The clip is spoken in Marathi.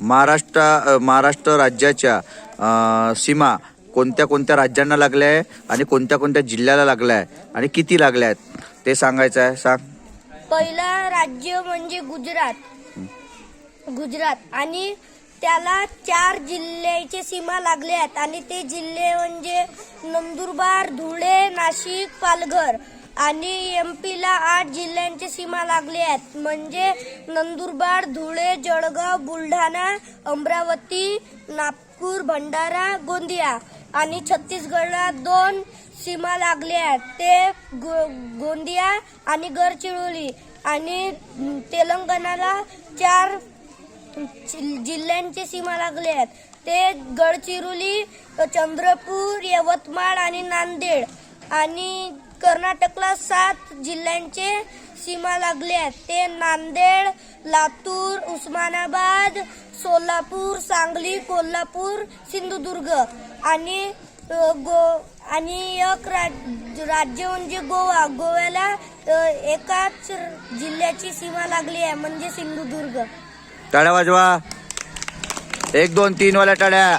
महाराष्ट्र महाराष्ट्र राज्याच्या सीमा कोणत्या कोणत्या राज्यांना लागल्या आहे आणि कोणत्या कोणत्या जिल्ह्याला लागल्या आहे आणि किती लागल्या आहेत? ते सांगायचं आहे. सांग. पहिला राज्य म्हणजे गुजरात. गुजरात. आणि त्याला चार जिल्ह्याचे सीमा लागले आहेत. आणि ते जिल्हे म्हणजे नंदुरबार धुळे नाशिक पालघर. आणि एम पीला आठ जिल्ह्यांची सीमा लागली आहेत. म्हणजे नंदुरबार धुळे जळगाव बुलढाणा अमरावती नागपूर भंडारा गोंदिया आणि छत्तीसगडला दोन सीमा लागली आहेत. ते गो गोंदिया आणि गडचिरोली आणि तेलंगणाला चार जिल्ह्यांची सीमा लागली आहेत. ते गडचिरोली चंद्रपूर यवतमाळ आणि नांदेड आणि कर्नाटकला सात जिल्ह्यांचे सीमा लागले आहेत. ते नांदेड लातूर उस्मानाबाद सोलापूर सांगली कोल्हापूर सिंधुदुर्ग आणि गो आणि एक राज- राज्य म्हणजे गोवा. गोव्याला एकाच जिल्ह्याची सीमा लागली आहे म्हणजे सिंधुदुर्ग. टाळ्या वाजवा. एक दोन तीन वाल्या टाळ्या.